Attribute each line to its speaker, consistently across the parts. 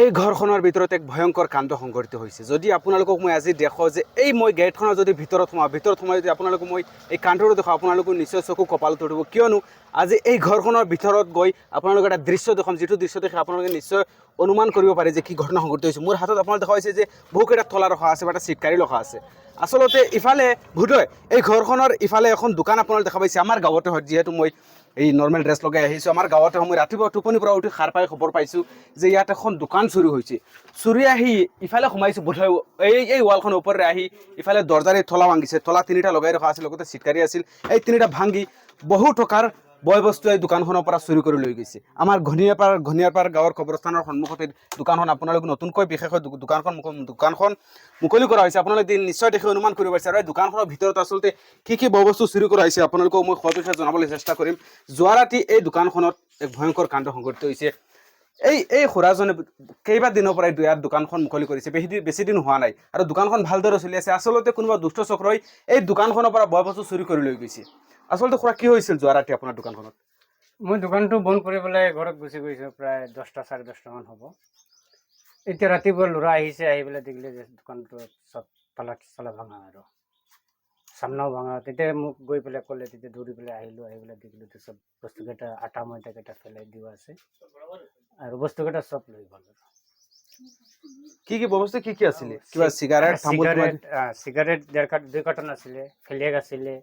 Speaker 1: এই ঘৰখনৰ ভিতৰত এক ভয়ংকৰ কাণ্ড সংঘটিত হৈছে। যদি আপোনালোকক মই আজি দেখোঁ যে এই মই গেটখনৰ যদি ভিতৰত সোমাওঁ, ভিতৰত সোমাই যদি আপোনালোকক মই এই কাণ্ডটো দেখোঁ আপোনালোকো নিশ্চয় চকু কপালত উঠিব কিয়নো আজি এই ঘৰখনৰ ভিতৰত গৈ আপোনালোকে এটা দৃশ্য দেখুৱাম, যিটো দৃশ্য দেখি আপোনালোকে নিশ্চয় অনুমান কৰিব পাৰে যে কি ঘটনা সংঘটিত হৈছে। মোৰ হাতত আপোনালোকে দেখা হৈছে যে বহুকেইটা থলা ৰখা আছে বা এটা চিটকাৰি ৰখা আছে। আচলতে ইফালে ভূতয় এই ঘৰখনৰ ইফালে এখন দোকান আপোনালোকে দেখা পাইছে। আমাৰ গাঁৱতে হয় যিহেতু মই এই নৰ্মেল ড্ৰেছ লগাই আহিছোঁ। আমাৰ গাঁৱতে সময় ৰাতিপুৱা টোপনিৰ পৰা উঠি সাৰ পাই খবৰ পাইছোঁ যে ইয়াত এখন দোকান চুৰি হৈছে। চুৰি আহি ইফালে সোমাইছোঁ বোধহয়, এই এই ৱালখন ওপৰেৰে আহি ইফালে দৰ্জাৰে থলা ভাঙিছে। থলা তিনিটা লগাই ৰখা আছিল, লগতে চিটকাৰী আছিল। এই তিনিটা ভাঙি বহু টকাৰ বয় বস্তু এই দোকানখনৰ পৰা চুৰি কৰি লৈ গৈছে। আমাৰ ঘনিয়াপাৰ ঘনিয়াপাৰ গাঁৱৰ কবৰস্থানৰ সন্মুখতে দোকানখন আপোনালোকে নতুনকৈ বিশেষকৈ দোকানখন দোকানখন মুকলি কৰা হৈছে। আপোনালোকে নিশ্চয় দেখি অনুমান কৰিব পাৰিছে। আৰু এই দোকানখনৰ ভিতৰত আচলতে কি কি বয় বস্তু চুৰি কৰা হৈছে আপোনালোকক মই সবিশেষ জনাবলৈ চেষ্টা কৰিম। যোৱা ৰাতি এই দোকানখনত এক ভয়ংকৰ কাণ্ড সংঘটিত হৈছে। এই এই খুৰাজনে কেইবা দিনৰ পৰাই ইয়াৰ দোকানখন মুকলি কৰিছে। বেছি দিন বেছি দিন হোৱা নাই। আৰু দোকানখন ভালদৰে চলি আছে। আচলতে কোনোবা দুষ্ট চক্ৰই এই দোকানখনৰ পৰা বয় বস্তু চুৰি কৰি লৈ গৈছে। আচলতে খুৰা কি হৈছিল যোৱা ৰাতি আপোনাৰ দোকানখনত?
Speaker 2: মই দোকানটো বন্ধ কৰি পেলাই ঘৰত গুচি গৈছোঁ প্ৰায় দহটা চাৰে দহটামান হ'ব। এতিয়া ৰাতিপুৱা ল'ৰা আহিছে আহি পেলাই দেখিলে যে দোকানটো চব তালা চালা ভাঙা আৰু। চামনাও ভাঙা। তেতিয়া মোক গৈ পেলাই ক'লে তেতিয়া দৌৰি পেলাই আহিলোঁ আহি পেলাই দেখিলোঁ চব বস্তুকেইটা আটা ময়দাকেইটা পেলাই দিয়া আছে। আৰু বস্তুকেইটা চব লৈ গ'ল আৰু।
Speaker 1: কি কি বস্তু কি কি আছিলে? কিবা চিগাৰেট
Speaker 2: চিগাৰেট আহ, চিগাৰেট ডেৰ দুই কাৰ্টন আছিলে ফেলেগ আছিলে।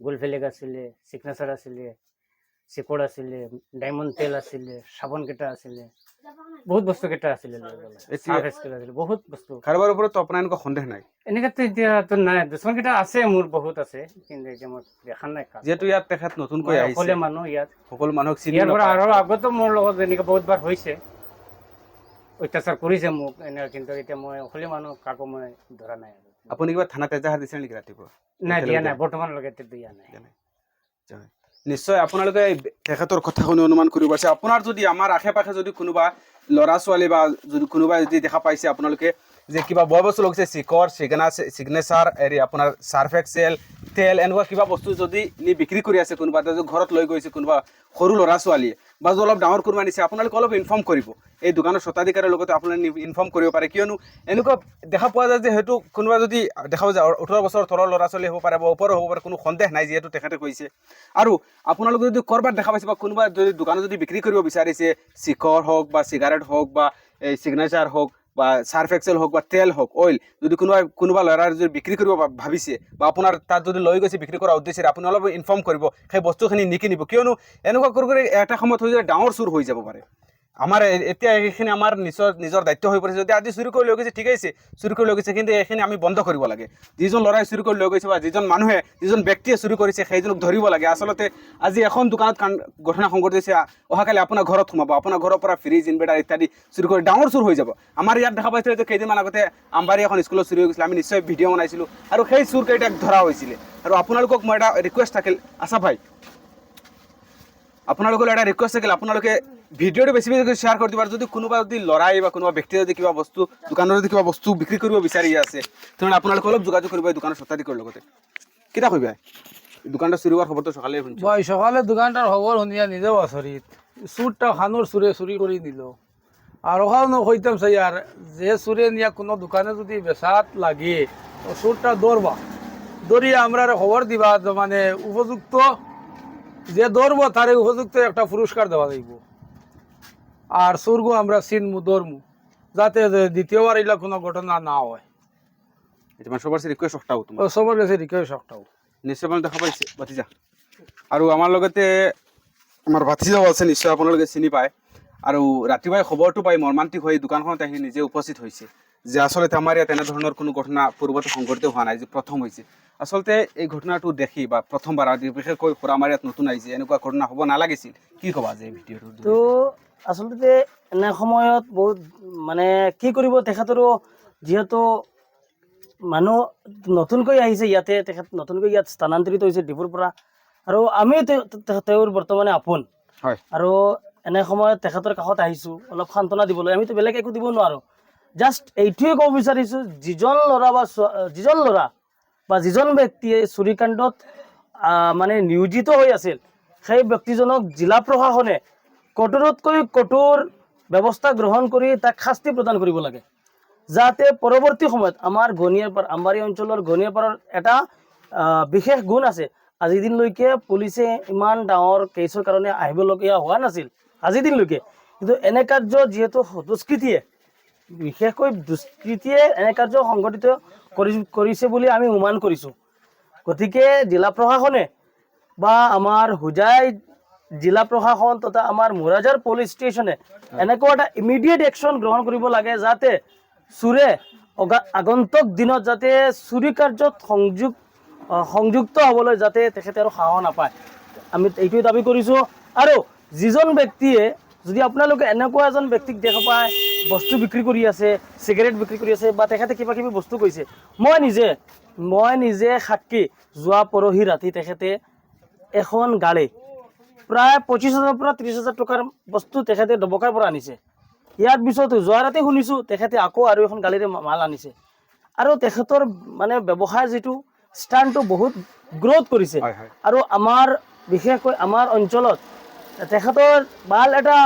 Speaker 2: গোল ফেলেগ আছিলে চিগনেচাৰ আছিলে চিকৰ আছিলে ডায়মণ্ড তেল আছিলে চাবোন কেইটা আছিলে বহুত বস্তু কেইটা আছিলে বহুত বস্তু।
Speaker 1: কাৰোবাৰ ওপৰততো আপোনাৰ এনেকুৱা সন্দেহ নাই?
Speaker 2: এনেকেতো এতিয়াতো নাই। দুশ্মন কেইটা আছে মোৰ বহুত আছে কিন্তু এতিয়া মই দেখা নাই।
Speaker 1: যিহেতু ইয়াত তেখেত নতুনকৈ আহিছে।
Speaker 2: অকলে মানুহ ইয়াত।
Speaker 1: সকলো মানুহক চিনি
Speaker 2: ইয়াৰ পৰা আৰু আগতো মোৰ লগত এনেকে বহুতবাৰ হৈছে অত্যাচাৰ কৰিছে মোক এনে কিন্তু এতিয়া মই অকলে মানুহ কাকো মই ধৰা নাই আৰু।
Speaker 1: আপুনি কিবা থানাত এজাহাৰ দিছে নেকি ৰাতিপুৱা
Speaker 2: নাই দিয়া নাই। বৰ্তমানলৈকে দিয়া নাই।
Speaker 1: নিশ্চয় আপোনালোকে তেখেতৰ কথা শুনি অনুমান কৰিব পাৰিছে। আপোনাৰ যদি আমাৰ আশে পাশে যদি কোনোবা ল'ৰা ছোৱালী বা যদি কোনোবাই যদি দেখা পাইছে আপোনালোকে যে কিবা বয় বস্তু লাগিছে চিকৰ চিগনা চিগনেচাৰ হেৰি আপোনাৰ চাৰ্ফ এক্সেল তেল, এনেকুৱা কিবা বস্তু যদি নি বিক্ৰী কৰি আছে কোনোবা, যদি ঘৰত লৈ গৈছে কোনোবা সৰু ল'ৰা ছোৱালীয়ে, বা অলপ ডাঙৰ কোনোবা নিছে আপোনালোকে অলপ ইনফৰ্ম কৰিব। এই দোকানৰ স্বত্বাধিকাৰীৰ লগতে আপোনালোকে ইনফৰ্ম কৰিব পাৰে। কিয়নো এনেকুৱা দেখা পোৱা যায় যে হয়তো কোনোবা যদি, দেখা পোৱা যায় ওঠৰ বছৰ তলৰ ল'ৰা ছোৱালী হ'ব পাৰে বা ওপৰৰ হ'ব পাৰে, কোনো সন্দেহ নাই যিহেতু তেখেতে কৈছে। আৰু আপোনালোকে যদি ক'ৰবাত দেখা পাইছে বা কোনোবা যদি দোকানত যদি বিক্ৰী কৰিব বিচাৰিছে, চিখৰ হওক বা চিগাৰেট হওক বা এই চিগনেচাৰ হওক বা চাৰ্ফ এক্সেল হোক বা তেল হোক অইল যদি কোনোবা কোনোবা ল'ৰাৰ যদি বিক্ৰী কৰিব ভাবিছে বা আপোনাৰ তাত যদি লৈ গৈছে বিক্ৰী কৰাৰ উদ্দেশ্যেৰে, আপুনি অলপ ইনফৰ্ম কৰিব, সেই বস্তুখিনি নিকিনিব। কিয়নো এনেকুৱা কৰি কৰি এটা সময়ত হৈ যায়, ডাঙৰ চুৰ হৈ যাব পাৰে। আমাৰ এতিয়া এইখিনি আমাৰ নিজৰ নিজৰ দায়িত্ব হৈ পৰিছে। যদি আজি চুৰি কৰি লৈ গৈছে, ঠিক আছে। চুৰি কৰি লৈ গৈছে, কিন্তু এইখিনি আমি বন্ধ কৰিব লাগে। যিজন ল'ৰাই চুৰি কৰি লৈ গৈছে বা যিজন মানুহে, যিজন ব্যক্তিয়ে চুৰি কৰিছে, সেইজনক ধৰিব লাগে। আচলতে আজি এখন দোকানত কান ঘটনা সংঘটিত হৈছে। অহাকালি আপোনাৰ ঘৰত সোমাব। আপোনাৰ ঘৰৰ পৰা ফ্ৰিজ, ইনভাৰ্টাৰ ইত্যাদি চুৰি কৰি ডাঙৰ চুৰ হৈ যাব। আমাৰ ইয়াত দেখা পাইছিলে যে কেইদিনমান আগতে আমবাৰী এখন স্কুলত চুৰি হৈ গৈছিলে আমি নিশ্চয় ভিডিঅ' বনাইছিলোঁ। আৰু সেই চুৰকেইটাক ধৰা হৈছিলে। আৰু আপোনালোকক মই এটা ৰিকুৱেষ্ট থাকিল। আছা ভাই আপোনালোকৰ এটা ৰিকুৱেষ্ট থাকিল। আপোনালোকে ভিডিঅ'টো বেছি বেছি শ্বেয়াৰ কৰি দিব যদি কোনোবা যদি ল'ৰাই বা কোনোবা ব্যক্তিয়ে যদি কিবা বস্তু, দোকানৰ যদি কিবা বস্তু বিক্ৰী কৰিব বিচাৰি আছে, তেনেহ'লে আপোনালোকে অলপ যোগাযোগ কৰিব দোকানৰ স্বত্বাধিকাৰীৰ লগতে। কেতিয়া কৰিবা দোকানটা চুৰি হোৱাৰ খবৰটো সকালে শুনিছোঁ।
Speaker 3: ভাই সকালে দোকানটার খবর শুনিয়া নিজেও আচরিত চুরটা খানোর সুরে চুরি করে নিল। আর ওখানে কইতাম চাই আর যে সুরে নিয়া কোনো দোকানে যদি বেচাত লাগে, তো সুরটা দৌড়বা দৌড়িয়ে আমরা খবর দিবা, তো মানে উপযুক্ত, যে দৌড়বো তারে উপযুক্ত একটা পুরস্কার দেওয়া যাইব আর সুরগু আমরা চিনমু দৌড়মু যাতে যে দ্বিতীয়বার এগুলা কোনো ঘটনা না হয়।
Speaker 1: এতিয়া মানে সবার ৰিকুৱেষ্ট সপ্তাহ তোমাৰ
Speaker 3: ও সবার কাছে রিকোয়েস্ট একটাও
Speaker 1: নিশ্চয় আপোনালোকে দেখা পাইছে ভাতিজা। আৰু আমাৰ লগতে আমাৰ ভাতিজাও আছে নিশ্চয় আপোনালোকে চিনি পায়। আৰু ৰাতিপুৱাই খবৰটো পাই মৰ্মান্তিক হৈ দোকানখনত আহি নিজে উপস্থিত হৈছে। যে আচলতে আমাৰ ইয়াত এনেধৰণৰ কোনো ঘটনা পূৰ্বতে সংঘটিত হোৱা নাই যে প্ৰথম হৈছে। আচলতে এই ঘটনাটো দেখি বা প্ৰথমবাৰ বিশেষকৈ খুৰা আমাৰ ইয়াত নতুন আহিছে এনেকুৱা ঘটনা হ'ব নালাগিছিল। কি ক'বা যে এই ভিডিঅ'টো
Speaker 4: তো আচলতে এনে সময়ত বহুত মানে কি কৰিব তেখেতৰো যিহেতু মানুহ নতুনকৈ আহিছে ইয়াতে তেখেত নতুনকৈ ইয়াত স্থানান্তৰিত হৈছে ডিপুৰ পৰা। আৰু তেওঁ- তেওঁৰ বৰ্তমানে আপোন।
Speaker 1: হয়।
Speaker 4: আৰু এনে সময়ত তেখেতৰ কাষত আহিছোঁ অলপ সান্তনা দিবলৈ। আমিতো বেলেগ একো দিব নোৱাৰোঁ। জাষ্ট এইটোৱে ক'ব বিচাৰিছোঁ যিজন ল'ৰা বা যিজন ল'ৰা বা যিজন ব্যক্তিয়ে চুৰিকাণ্ডত মানে নিয়োজিত হৈ আছিল সেই ব্যক্তিজনক জিলা প্ৰশাসনে কঠোৰতকৈ কঠোৰ ব্যৱস্থা গ্ৰহণ কৰি তাক শাস্তি প্ৰদান কৰিব লাগে। যাতে পৰৱৰ্তী সময়ত আমাৰ ঘনিয়াৰপাৰ, আমবাৰী অঞ্চলৰ ঘনিয়াৰপাৰৰ এটা বিশেষ গুণ আছে। আজিৰ দিনলৈকে পুলিচে ইমান ডাঙৰ কেছৰ কাৰণে আহিবলগীয়া হোৱা নাছিল আজিৰ দিনলৈকে। কিন্তু এনে কাৰ্য যিহেতু দুষ্কৃতিয়ে, বিশেষকৈ দুষ্কৃতিয়ে এনে কাৰ্য সংঘটিত কৰি কৰিছে বুলি আমি অনুমান কৰিছোঁ। গতিকে জিলা প্ৰশাসনে বা আমাৰ হোজাই জিলা প্ৰশাসন তথা আমাৰ মোৰাজাৰ পুলিচ ষ্টেচনে এনেকুৱা এটা ইমিডিয়েট একশ্যন গ্ৰহণ কৰিব লাগে যাতে চোৰে আগন্তুক দিনত যাতে চুৰি কাৰ্যত সংযোগ সংযুক্ত হ'বলৈ যাতে তেখেতে আৰু সাহস নাপায়। আমি এইটোৱে দাবি কৰিছোঁ। আৰু যিজন ব্যক্তিয়ে যদি আপোনালোকে এনেকুৱা এজন ব্যক্তিক দেখা পায় বস্তু বিক্ৰী কৰি আছে চিগাৰেট বিক্ৰী কৰি আছে বা তেখেতে কিবা কিবি বস্তু কৈছে মই নিজে মই নিজে সাক্ষী যোৱা পৰহি ৰাতি তেখেতে এখন গাড়ী প্ৰায় পঁচিছ হাজাৰৰ পৰা ত্ৰিছ হাজাৰ টকাৰ বস্তু তেখেতে ডবকাৰ পৰা আনিছে। ইয়াৰ পিছতো যোৱা ৰাতি শুনিছোঁ তেখেতে আকৌ আৰু এখন গাড়ীৰে মাল আনিছে। আৰু তেখেতৰ মানে ব্যৱসায়ৰ যিটো ষ্টানটো বহুত গ্ৰ'থ কৰিছে। আৰু আমাৰ বিশেষকৈ আমাৰ অঞ্চলত তেখেতৰ ভালো এটা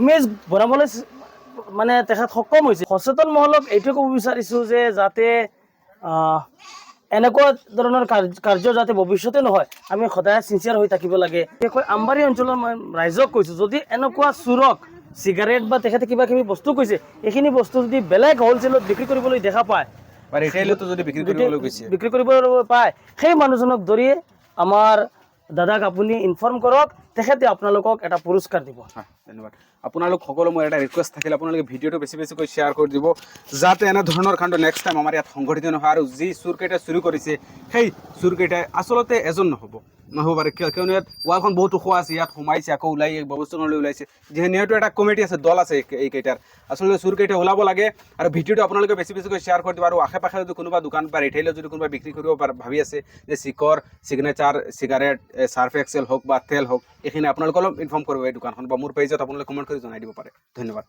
Speaker 4: ইমেজ বনাবলৈ মানে তেখেত সক্ষম হৈছে। সচেতন মহলক এইটোৱে ক'ব বিচাৰিছোঁ যে যাতে এনেকুৱা ধৰণৰ কাৰ্য- যাতে ভৱিষ্যতে নহয়। আমি সদায় চিনচিয়াৰ হৈ থাকিব লাগে। বিশেষকৈ আমবাৰী অঞ্চলৰ মই ৰাইজক কৈছোঁ যদি এনেকুৱা চোৰক চিগাৰেট বা তেখেতে কিবা কিবি বস্তু কৈছে এইখিনি বস্তু যদি বেলেগ হ'লচেলত বিক্ৰী কৰিবলৈ দেখা পায়
Speaker 1: যদি বিক্ৰী কৰিবলৈ
Speaker 4: পায় সেই মানুহজনক ধৰি আমাৰ দাদাক আপুনি ইনফৰ্ম কৰক তেখেতে আপোনালোকক এটা পুৰস্কাৰ দিব।
Speaker 1: ধন্যবাদ। আপোনালোক সকলো মোৰ এটা ৰিকুৱেষ্ট থাকিলে, আপোনালোকে ভিডিঅ'টো বেছি বেছিকৈ শ্বেয়াৰ কৰি দিব, যাতে এনেধৰণৰ কাণ্ড নেক্সট টাইম আমাৰ ইয়াত সংঘটিত নহয় আৰু যি চোৰকেইটাই চুৰি কৰিছে, সেই চোৰকেইটাই আচলতে এজন নহ'ব। নহ'ব পাৰে, কিয় কিয়নো ইয়াত ৱালখন বহুত ওখ আছে, ইয়াত সোমাইছে, আকৌ ওলাই ব্যৱস্থালৈ ওলাইছে। যিহেতু এটা কমিটি আছে, দল আছে এই- এইকেইটাৰ আচলতে চোৰকেইটা ওলাব লাগে আৰু ভিডিঅ'টো আপোনালোকে বেছি বেছিকৈ শ্বেয়াৰ কৰি দিব আৰু আশে পাশে যদি কোনোবা দোকান বা ৰিটেইলত যদি কোনোবা বিক্ৰী কৰিব পাৰে ভাবি আছে যে চিকৰ চিগনেচাৰ চিগাৰেট চাৰ্ফ এক্সেল হওক বা তেল হওক, এইখিনি আপোনালোকে অলপ ইনফৰ্ম কৰিব এই দোকানখন বা মোৰ পেজত আপোনালোকে কমেণ্ট কৰি জনাই দিব পাৰে ধন্যবাদ।